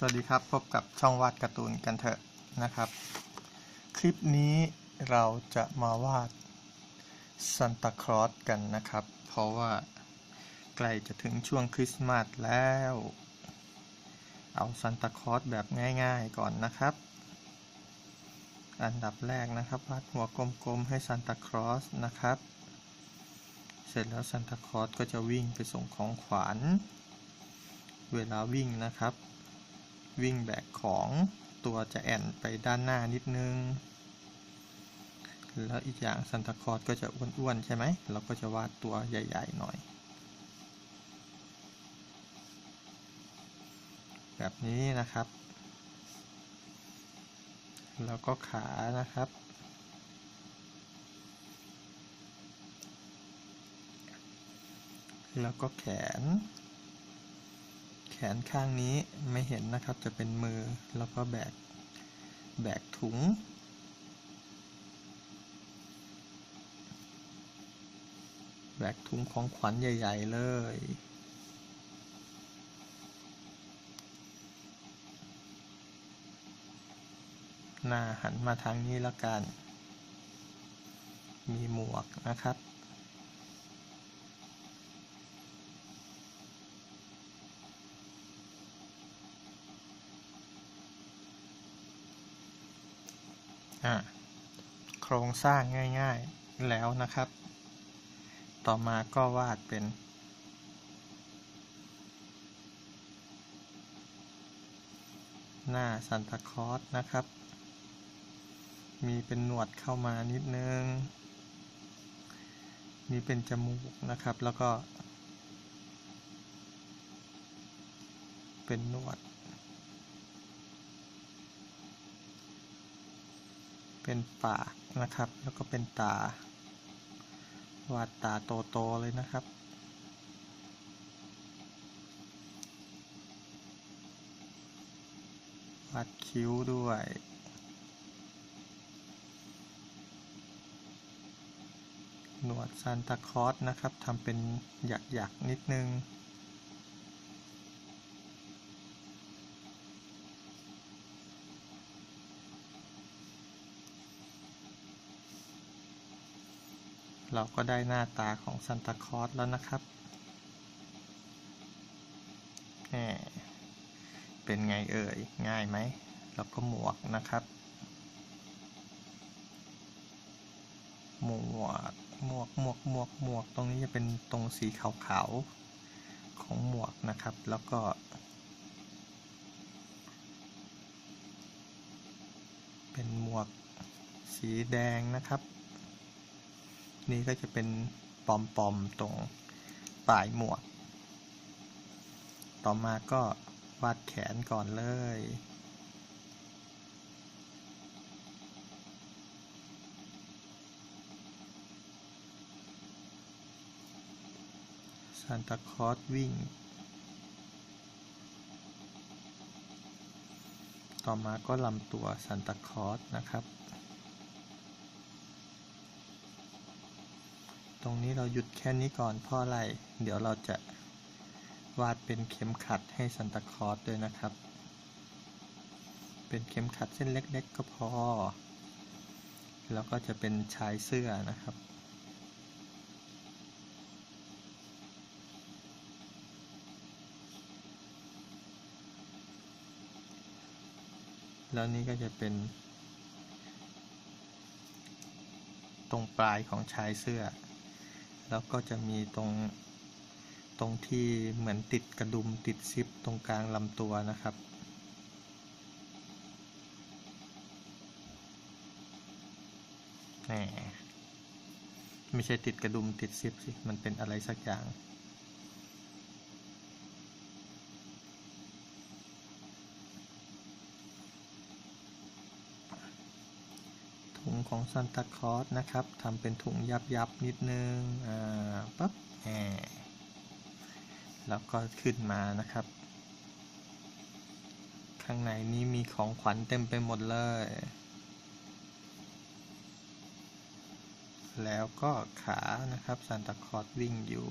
สวัสดีครับ พบกับช่องวาดการ์ตูนกันเถอะนะครับ คลิปนี้เราจะมาวาดซันตาคลอสกันนะครับ เพราะว่าใกล้จะถึงช่วงคริสต์มาสแล้ว เอาซันตาคลอสแบบง่ายๆก่อนนะครับ อันดับแรกนะครับวาดหัวกลมๆให้ซันตาคลอสนะครับ เสร็จแล้วซันตาคลอสก็จะวิ่งไปส่งของขวัญเวลาวิ่งนะครับ วิ่งแบกของตัวจะแอนไปด้านหน้านิดนึง แล้วอีกอย่างซันตาคอสก็จะอ้วนๆ ใช่ไหม เราก็จะวาดตัวใหญ่ ๆ หน่อย แบบนี้นะครับ แล้วก็ขานะครับแล้วก็แขน ขนข้างนี้ไม่เห็นนะครับจะเป็นมือแล้วก็แบกแบกถุง แบกถุงของขวัญใหญ่ ๆ เลยหน้าหันมาทางนี้แล้วกัน มีหมวกนะครับ ครงสร้างง่ายๆแล้วนะครับ ต่อมาก็วาดเป็น หน้าซันตาคลอสนะครับ มีเป็นหนวดเข้ามานิดนึง มีเป็นจมูกนะครับแล้วก็ เป็นหนวด เป็นปากนะครับ แล้วก็เป็นตาวาดตาโตๆเลยนะครับ วาดคิ้วด้วยหนวดซานตาคลอสนะครับทำเป็นหยักๆนิดนึง เราก็ได้หน้าตาของซันตาคลอสแล้วนะครับแหมเป็นไงเอ่ย ง่ายไหม แล้วก็หมวกนะครับ หมวก หมวก หมวก หมวก หมวก ตรงนี้จะเป็นตรงสีขาวๆ ของหมวกนะครับ แล้วก็เป็นหมวกสีแดงนะครับ นี่ก็จะเป็นปอมๆตรงปลายหมวก ต่อมาก็วาดแขนก่อนเลย ซานตาคอสวิ่ง ต่อมาก็ลำตัวซานตาคอสนะครับ ตรงนี้เราหยุดแค่นี้ก่อนเพราะอะไร เดี๋ยวเราจะวาดเป็นเข็มขัดให้ซันตาคลอสด้วยนะครับ เป็นเข็มขัดเส้นเล็กๆก็พอ แล้วก็จะเป็นชายเสื้อนะครับแล้วนี่ก็จะเป็น ตรงปลายของชายเสื้อ แล้วก็จะมีตรงตรงที่เหมือนติดกระดุมติดซิปตรงกลางลำตัวนะครับแหมไม่ใช่ติดกระดุมติดซิปสิ มันเป็นอะไรสักอย่าง ของซันตาคอสนะครับทำเป็นถุงยับยับนิดนึงอ่าปั๊บแหมแล้วก็ขึ้นมานะครับ ข้างในนี้มีของขวัญเต็มไปหมดเลย แล้วก็ขานะครับซันตาคอสวิ่งอยู่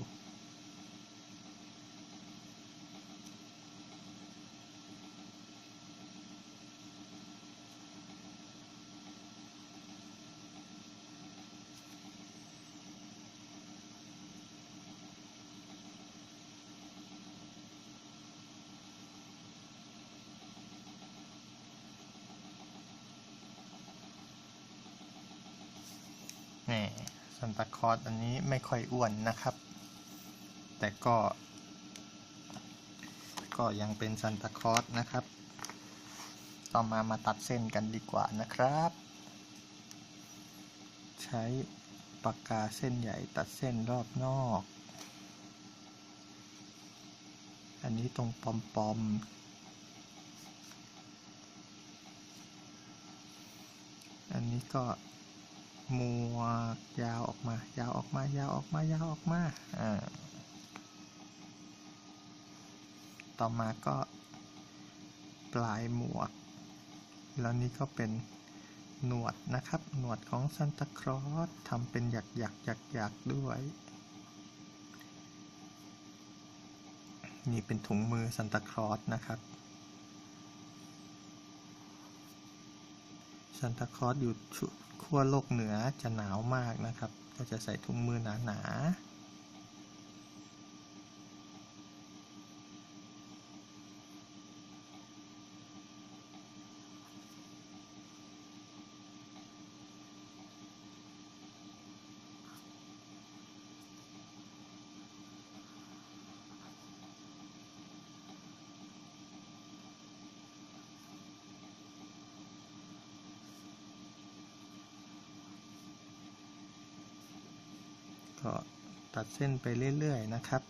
นี่ซันตาคอสอันนี้ไม่ค่อยอ้วนนะครับ แต่ก็ ก็ยังเป็นซันตาคอสนะครับ ต่อมามาตัดเส้นกันดีกว่านะครับ ใช้ปากกาเส้นใหญ่ตัดเส้นรอบนอก อันนี้ตรงปอมปอมอันนี้ก็ มัวยาวออกมา ยาวออกมา ยาวออกมา ยาวออกมา อ่า ต่อมาก็ ปลายหมวก แล้วนี่ก็เป็นหนวดนะครับ หนวดของซันตาคลอสทำเป็นหยักหยักหยักหยักด้วยนี่เป็นถุงมือซันตาคลอสนะครับซันตาคลอสอยู่ ขั้วโลกเหนือจะหนาวมากนะครับ ก็จะใส่ถุงมือหนาๆ ก็ตัดเส้นไปเรื่อยๆนะครับ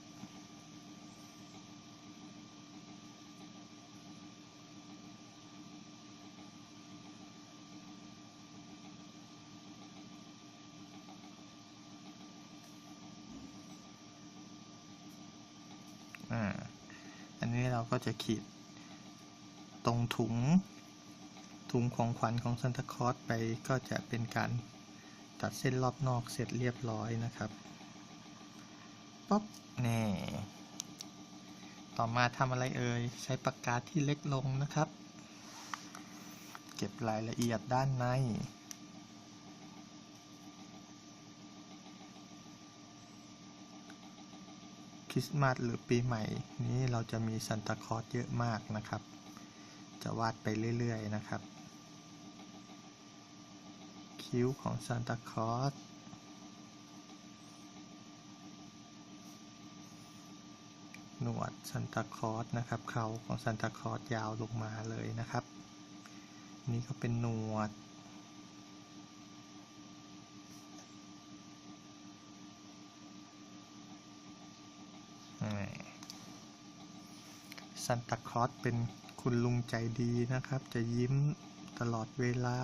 อ่าอันนี้เราก็จะขีดตรงถุงถุงของขวัญของซันตาคลอสไปก็จะเป็นการ ตัดเส้นรอบนอกเสร็จเรียบร้อยนะครับป๊อบแน่ต่อมาทำอะไรเอ่ย ใช้ปากกาที่เล็กลงนะครับ เก็บรายละเอียดด้านในคริสต์มาสหรือปีใหม่นี้เราจะมีซันตาคลอสเยอะมากนะครับ จะวาดไปเรื่อยๆนะครับ คิ้วของซานตาคลอสหนวดซันตาคลอสนะครับเขาของซันตาคลอสยาวลงมาเลยนะครับ นี่ก็เป็นหนวด ซันตาคลอสเป็นคุณลุงใจดีนะครับ จะยิ้มตลอดเวลา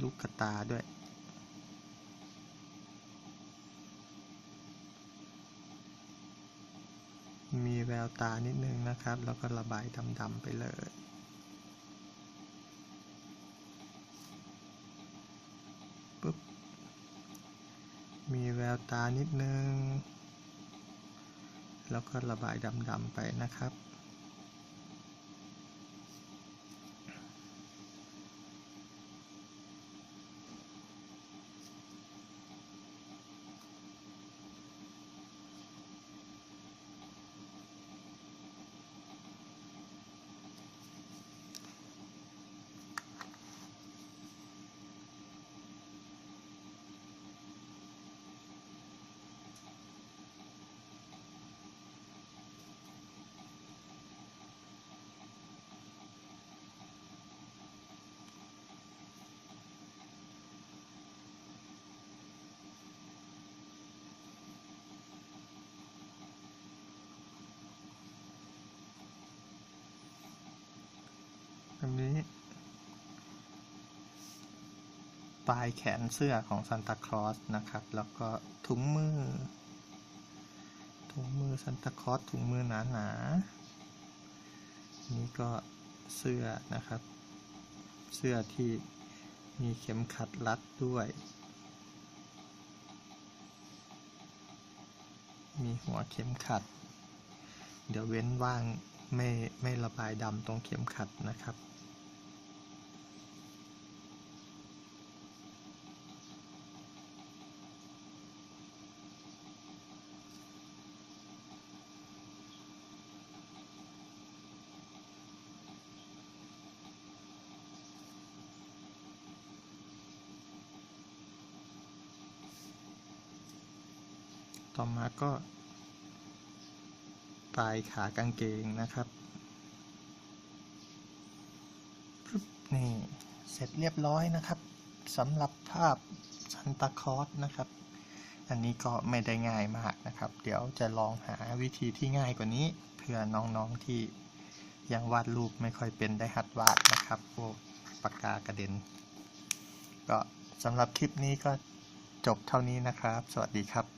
ลูกกระตาด้วย มีแววตานิดนึงนะครับ แล้วก็ระบายดำๆไปเลยปุ๊บ มีแววตานิดนึง แล้วก็ระบายดำๆไปนะครับ อันนี้ ปลายแขนเสื้อของซานตาคลอสนะครับ แล้วก็ถุงมือ ถุงมือซานตาคลอสถุงมือหนาๆนี่ก็เสื้อนะครับ เสื้อที่มีเข็มขัดรัดด้วย มีหัวเข็มขัด เดี๋ยวเว้นว่างไม่ไม่ระบายดำตรงเข็มขัดนะครับ ต่อมาก็ ปลายขากางเกงนะครับนี่ เสร็จเรียบร้อยนะครับสำหรับภาพซันตาคอสนะครับ อันนี้ก็ไม่ได้ง่ายมากนะครับ เดี๋ยวจะลองหาวิธีที่ง่ายกว่านี้ เพื่อน้องๆที่ยังวาดรูปไม่ค่อยเป็นได้หัดวาดนะครับพวกปากกากระเด็น ก็สำหรับคลิปนี้ก็จบเท่านี้นะครับ สวัสดีครับ